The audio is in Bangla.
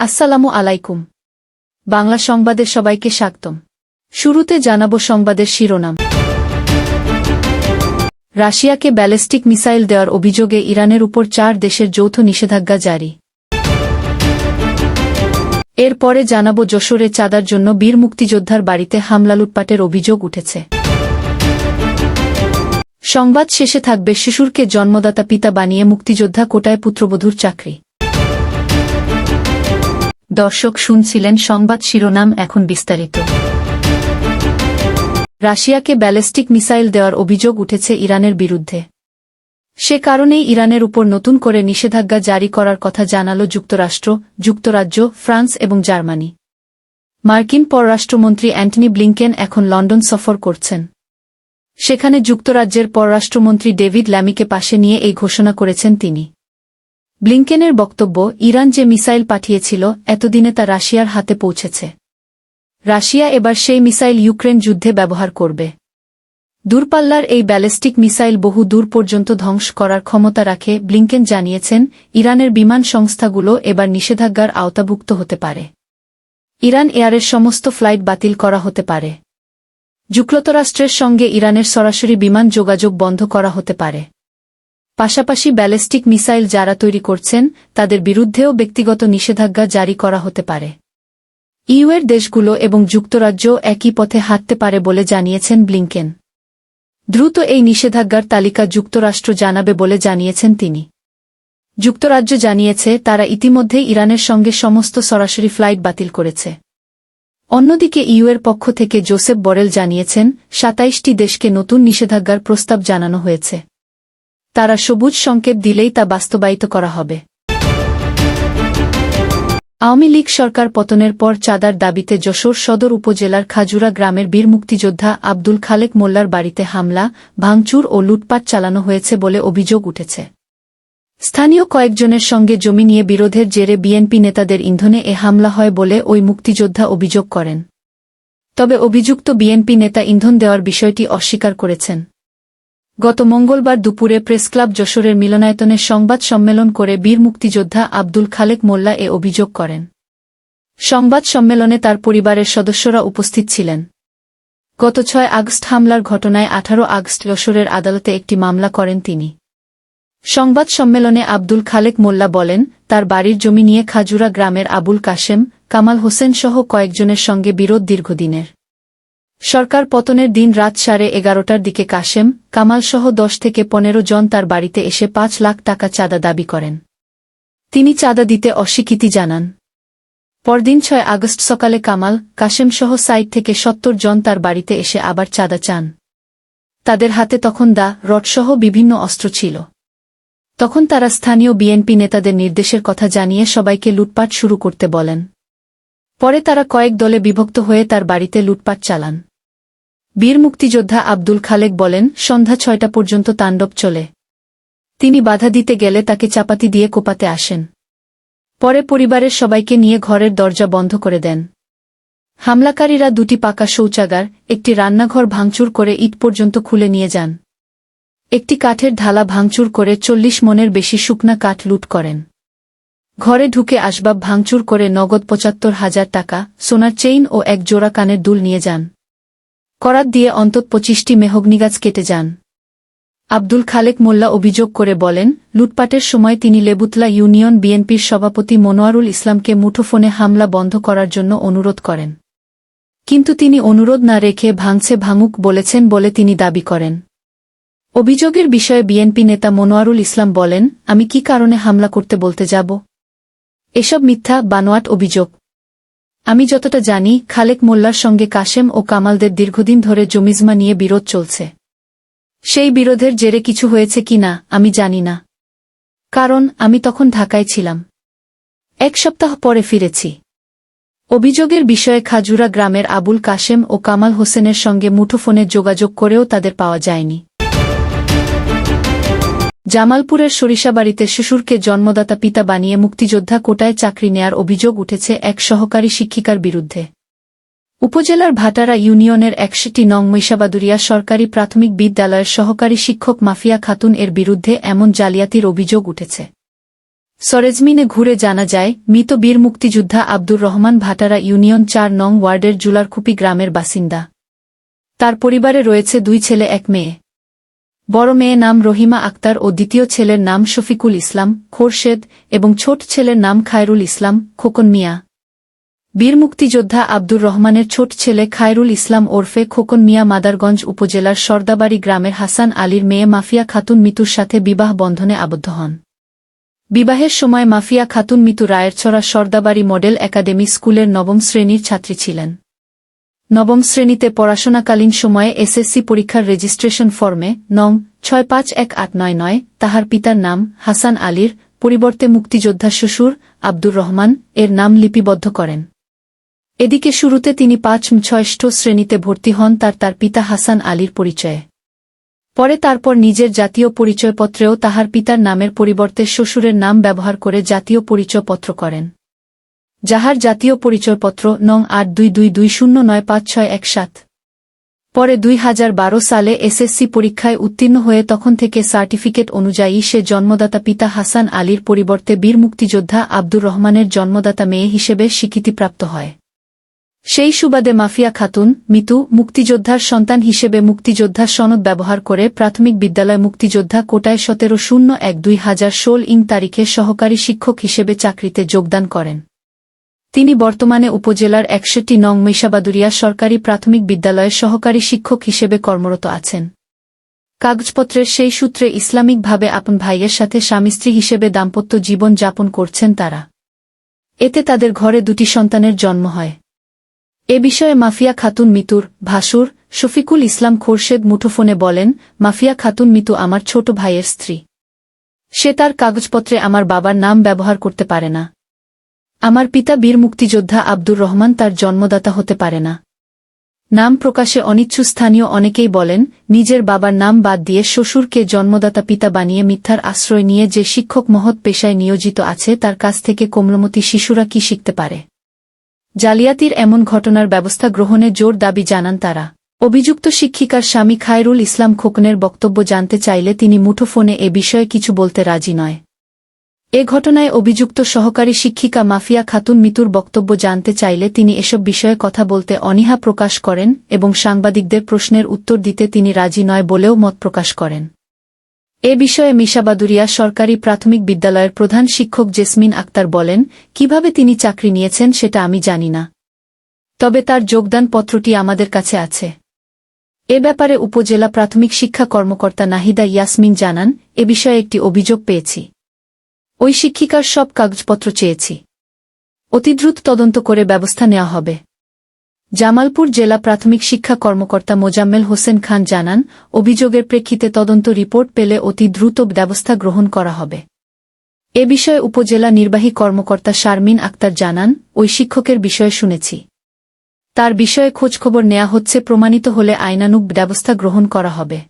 আসসালামু আলাইকুম। বাংলা সংবাদের সবাইকে স্বাগতম। শুরুতে জানাব সংবাদের শিরোনাম। রাশিয়াকে ব্যালিস্টিক মিসাইল দেওয়ার অভিযোগে ইরানের উপর চার দেশের যৌথ নিষেধাজ্ঞা জারি। এরপরে জানাব যশোরে চাঁদার জন্য বীর মুক্তিযোদ্ধার বাড়িতে হামলা লুটপাটের অভিযোগ উঠেছে। সংবাদ শেষে থাকবে শিশুরকে জন্মদাতা পিতা বানিয়ে মুক্তিযোদ্ধা কোটায় পুত্রবধূর চাকরি। দর্শক শুনছিলেন সংবাদ শিরোনাম এখন বিস্তারিত। রাশিয়াকে ব্যালিস্টিক মিসাইল দেওয়ার অভিযোগ উঠেছে ইরানের বিরুদ্ধে। সে কারণেই ইরানের উপর নতুন করে নিষেধাজ্ঞা জারি করার কথা জানাল যুক্তরাষ্ট্র, যুক্তরাজ্য, ফ্রান্স এবং জার্মানি। মার্কিন পররাষ্ট্রমন্ত্রী অ্যান্টনি ব্লিংকেন এখন লন্ডন সফর করছেন। সেখানে যুক্তরাজ্যের পররাষ্ট্রমন্ত্রী ডেভিড ল্যামিকে পাশে নিয়ে এই ঘোষণা করেছেন তিনি। ব্লিংকেনের বক্তব্য ইরান যে মিসাইল পাঠিয়েছিল, এতদিনে তা রাশিয়ার হাতে পৌঁছেছে। রাশিয়া এবার সেই মিসাইল ইউক্রেন যুদ্ধে ব্যবহার করবে। দূরপাল্লার এই ব্যালিস্টিক মিসাইল বহু দূর পর্যন্ত ধ্বংস করার ক্ষমতা রাখে, ব্লিংকেন জানিয়েছেন, ইরানের বিমান সংস্থাগুলো এবার নিষেধাজ্ঞার আওতাভুক্ত হতে পারে। ইরান এয়ারের সমস্ত ফ্লাইট বাতিল করা হতে পারে। যুক্তরাষ্ট্রের সঙ্গে ইরানের সরাসরি বিমান যোগাযোগ বন্ধ করা হতে পারে। পাশাপাশি ব্যালিস্টিক মিসাইল যারা তৈরি করছেন, তাদের বিরুদ্ধেও ব্যক্তিগত নিষেধাজ্ঞা জারি করা হতে পারে। ইউএর দেশগুলো এবং যুক্তরাজ্য একই পথে হাঁটতে পারে বলে জানিয়েছেন ব্লিংকেন। দ্রুত এই নিষেধাজ্ঞার তালিকা যুক্তরাষ্ট্র জানাবে বলে জানিয়েছেন তিনি। যুক্তরাজ্য জানিয়েছে, তারা ইতিমধ্যেই ইরানের সঙ্গে সমস্ত সরাসরি ফ্লাইট বাতিল করেছে। অন্যদিকে ইউএর পক্ষ থেকে জোসেফ বরেল জানিয়েছেন, সাতাইশটি দেশকে নতুন নিষেধাজ্ঞার প্রস্তাব জানানো হয়েছে। তারা সবুজ সংকেত দিলেই তা বাস্তবায়িত করা হবে। আওয়ামী লীগ সরকার পতনের পর চাঁদার দাবিতে যশোর সদর উপজেলার খাজুরা গ্রামের বীর মুক্তিযোদ্ধা আব্দুল খালেক মোল্লার বাড়িতে হামলা, ভাঙচুর ও লুটপাট চালানো হয়েছে বলে অভিযোগ উঠেছে। স্থানীয় কয়েকজনের সঙ্গে জমি নিয়ে বিরোধের জেরে বিএনপি নেতাদের ইন্ধনে এ হামলা হয় বলে ওই মুক্তিযোদ্ধা অভিযোগ করেন। তবে অভিযুক্ত বিএনপি নেতা ইন্ধন দেওয়ার বিষয়টি অস্বীকার করেছেন। গত মঙ্গলবার দুপুরে প্রেসক্লাব যশোরের মিলনায়তনে সংবাদ সম্মেলন করে বীর মুক্তিযোদ্ধা আব্দুল খালেক মোল্লা এ অভিযোগ করেন। সংবাদ সম্মেলনে তার পরিবারের সদস্যরা উপস্থিত ছিলেন। গত ছয় আগস্ট হামলার ঘটনায় আঠারো আগস্ট যশোরের আদালতে একটি মামলা করেন তিনি। সংবাদ সম্মেলনে আব্দুল খালেক মোল্লা বলেন, তার বাড়ির জমি নিয়ে খাজুরা গ্রামের আবুল কাশেম, কামাল হোসেন সহ কয়েকজনের সঙ্গে বিরোধ দীর্ঘদিনের। সরকার পতনের দিন রাত সাড়ে এগারোটার দিকে কাশেম কামাল সহ দশ থেকে পনেরো জন তার বাড়িতে এসে পাঁচ লাখ টাকা চাঁদা দাবি করেন। তিনি চাঁদা দিতে অস্বীকৃতি জানান। পরদিন ছয় আগস্ট সকালে কামাল, কাশেমসহ সাইট থেকে সত্তর জন তার বাড়িতে এসে আবার চাঁদা চান। তাদের হাতে তখন দা, রডসহ বিভিন্ন অস্ত্র ছিল। তখন তারা স্থানীয় বিএনপি নেতাদের নির্দেশের কথা জানিয়ে সবাইকে লুটপাট শুরু করতে বলেন। পরে তারা কয়েক দলে বিভক্ত হয়ে তার বাড়িতে লুটপাট চালান। বীর মুক্তিযোদ্ধা আব্দুল খালেক বলেন, সন্ধ্যা ছয়টা পর্যন্ত তাণ্ডব চলে। তিনি বাধা দিতে গেলে তাকে চাপাতি দিয়ে কোপাতে আসেন। পরে পরিবারের সবাইকে নিয়ে ঘরের দরজা বন্ধ করে দেন। হামলাকারীরা দুটি পাকা শৌচাগার, একটি রান্নাঘর ভাঙচুর করে ইট পর্যন্ত খুলে নিয়ে যান। একটি কাঠের ঢালা ভাঙচুর করে চল্লিশ মনের বেশি শুকনা কাঠ লুট করেন। ঘরে ঢুকে আসবাব ভাঙচুর করে নগদ পঁচাত্তর হাজার টাকা, সোনার চেইন ও এক জোড়া কানের দুল নিয়ে যান। করাত দিয়ে অন্তত পঁচিশটি মেহগনি গাছ কেটে যান। আব্দুল খালেক মোল্লা অভিযোগ করে বলেন, লুটপাটের সময় তিনি লেবুতলা ইউনিয়ন বিএনপির সভাপতি মনোয়ারুল ইসলামকে মুঠোফোনে হামলা বন্ধ করার জন্য অনুরোধ করেন। কিন্তু তিনি অনুরোধ না রেখে ভাঙছে ভাঙুক বলেছেন বলে তিনি দাবি করেন। অভিযোগের বিষয়ে বিএনপি নেতা মনোয়ারুল ইসলাম বলেন, আমি কি কারণে হামলা করতে বলতে যাব? এসব মিথ্যা বানোয়াট অভিযোগ। আমি যতটা জানি, খালেক মোল্লার সঙ্গে কাশেম ও কামালদের দীর্ঘদিন ধরে জমিজমা নিয়ে বিরোধ চলছে। সেই বিরোধের জেরে কিছু হয়েছে কি না, আমি জানি না। কারণ, আমি তখন ঢাকায় ছিলাম। এক সপ্তাহ পরে ফিরেছি। অভিযোগের বিষয়ে খাজুরা গ্রামের আবুল কাশেম ও কামাল হোসেনের সঙ্গে মুঠোফোনে যোগাযোগ করেও তাদের পাওয়া যায়নি। জামালপুরের সরিষাবাড়িতে শিশুরকে জন্মদাতা পিতা বানিয়ে মুক্তিযোদ্ধা কোটায় চাকরি নেয়ার অভিযোগ উঠেছে এক সহকারী শিক্ষিকার বিরুদ্ধে। উপজেলার ভাটারা ইউনিয়নের একশোটি নং মৈশাবাদুরিয়া সরকারি প্রাথমিক বিদ্যালয়ের সহকারী শিক্ষক মাফিয়া খাতুন এর বিরুদ্ধে এমন জালিয়াতির অভিযোগ উঠেছে। সরেজমিনে ঘুরে জানা যায়, মৃত বীর মুক্তিযোদ্ধা আব্দুর রহমান ভাটারা ইউনিয়ন চার নং ওয়ার্ডের জুলারকুপি গ্রামের বাসিন্দা। তার পরিবারে রয়েছে দুই ছেলে, এক মেয়ে। বড় মেয়ে নাম রহিমা আক্তার ও দ্বিতীয় ছেলের নাম শফিকুল ইসলাম, খোরশেদ, এবং ছোট ছেলের নাম খায়রুল ইসলাম, খোকন মিয়া। বীর মুক্তিযোদ্ধা আব্দুর রহমানের ছোট ছেলে খায়রুল ইসলাম ওরফে খোকন মিয়া মাদারগঞ্জ উপজেলার সর্দাবাড়ি গ্রামের হাসান আলীর মেয়ে মাফিয়া খাতুন মিতুর সাথে বিবাহ বন্ধনে আবদ্ধ হন। বিবাহের সময় মাফিয়া খাতুন মিতু রায়েরছড়া সর্দাবাড়ি মডেল একাডেমি স্কুলের নবম শ্রেণির ছাত্রী ছিলেন। নবম শ্রেণীতে পড়াশোনাকালীন সময়ে এসএসসি পরীক্ষার রেজিস্ট্রেশন ফর্মে নং ছয় পাঁচ এক আট নয় নয় তাহার পিতার নাম হাসান আলীর, পরিবর্তে মুক্তিযোদ্ধা শ্বশুর আব্দুর রহমান এর নাম লিপিবদ্ধ করেন। এদিকে শুরুতে তিনি পাঁচ ছয়ষ্ঠ শ্রেণীতে ভর্তি হন তার তার পিতা হাসান আলীর পরিচয়ে। পরে তারপর নিজের জাতীয় পরিচয়পত্রেও তাহার পিতার নামের পরিবর্তে শ্বশুরের নাম ব্যবহার করে জাতীয় পরিচয়পত্র করেন। যাহার জাতীয় পরিচয়পত্র নং আট দুই দুই দুই শূন্য নয় পাঁচ ছয় এক সাত। পরে দুই হাজার বারো সালে এসএসসি পরীক্ষায় উত্তীর্ণ হয়ে তখন থেকে সার্টিফিকেট অনুযায়ী সে জন্মদাতা পিতা হাসান আলীর পরিবর্তে বীর মুক্তিযোদ্ধা আব্দুর রহমানের জন্মদাতা মেয়ে হিসেবে স্বীকৃতিপ্রাপ্ত হয়। সেই সুবাদে মাফিয়া খাতুন, মিতু, মুক্তিযোদ্ধার সন্তান হিসেবে মুক্তিযোদ্ধার সনদ ব্যবহার করে প্রাথমিক বিদ্যালয় মুক্তিযোদ্ধা কোটায় সতেরো শূন্য এক দুই হাজার ষোল ইং তারিখে সহকারী শিক্ষক হিসেবে চাকরিতে যোগদান করেন। তিনি বর্তমানে উপজেলার একষট্টি নং মেশাবাদুরিয়া সরকারি প্রাথমিক বিদ্যালয়ের সহকারী শিক্ষক হিসেবে কর্মরত আছেন। কাগজপত্রের সেই সূত্রে ইসলামিকভাবে আপন ভাইয়ের সাথে স্বামী স্ত্রী হিসেবে দাম্পত্য জীবন যাপন করছেন তারা। এতে তাদের ঘরে দুটি সন্তানের জন্ম হয়। এ বিষয়ে মাফিয়া খাতুন মিতুর ভাসুর শফিকুল ইসলাম খোরশেদ মুঠোফোনে বলেন, মাফিয়া খাতুন মিতু আমার ছোট ভাইয়ের স্ত্রী। সে তার কাগজপত্রে আমার বাবার নাম ব্যবহার করতে পারে না। আমার পিতা বীর মুক্তিযোদ্ধা আব্দুর রহমান তার জন্মদাতা হতে পারে না। নাম প্রকাশে অনিচ্ছু স্থানীয় অনেকেই বলেন, নিজের বাবার নাম বাদ দিয়ে শ্বশুরকে জন্মদাতা পিতা বানিয়ে মিথ্যার আশ্রয় নিয়ে যে শিক্ষক মহৎ পেশায় নিয়োজিত আছে তার কাছ থেকে কোমলমতি শিশুরা কি শিখতে পারে? জালিয়াতির এমন ঘটনার ব্যবস্থা গ্রহণে জোর দাবি জানান তারা। অভিযুক্ত শিক্ষিকার স্বামী খায়রুল ইসলাম খোকনের বক্তব্য জানতে চাইলে তিনি মুঠোফোনে এ বিষয়ে কিছু বলতে রাজি নয়। এ ঘটনায় অভিযুক্ত সহকারী শিক্ষিকা মাফিয়া খাতুন মিতুর বক্তব্য জানতে চাইলে তিনি এসব বিষয়ে কথা বলতে অনীহা প্রকাশ করেন এবং সাংবাদিকদের প্রশ্নের উত্তর দিতে তিনি রাজি নয় বলেও মত প্রকাশ করেন। এ বিষয়ে মিশাবাদুরিয়া সরকারি প্রাথমিক বিদ্যালয়ের প্রধান শিক্ষক জেসমিন আক্তার বলেন, কীভাবে তিনি চাকরি নিয়েছেন সেটা আমি জানি না। তবে তার যোগদান পত্রটি আমাদের কাছে আছে। এ ব্যাপারে উপজেলা প্রাথমিক শিক্ষা কর্মকর্তা নাহিদা ইয়াসমিন জানান, এ বিষয়ে একটি অভিযোগ পেয়েছি। ওই শিক্ষিকার সব কাগজপত্র চেয়েছি। অতিদ্রুত তদন্ত করে ব্যবস্থা নেওয়া হবে। জামালপুর জেলা প্রাথমিক শিক্ষা কর্মকর্তা মোজাম্মেল হোসেন খান জানান, অভিযোগের প্রেক্ষিতে তদন্ত রিপোর্ট পেলে অতি দ্রুত ব্যবস্থা গ্রহণ করা হবে। এ বিষয়ে উপজেলা নির্বাহী কর্মকর্তা শারমিন আক্তার জানান, ওই শিক্ষকের বিষয়ে শুনেছি। তার বিষয়ে খোঁজখবর নেওয়া হচ্ছে প্রমাণিত হলে আইনানুগ ব্যবস্থা গ্রহণ করা হবে।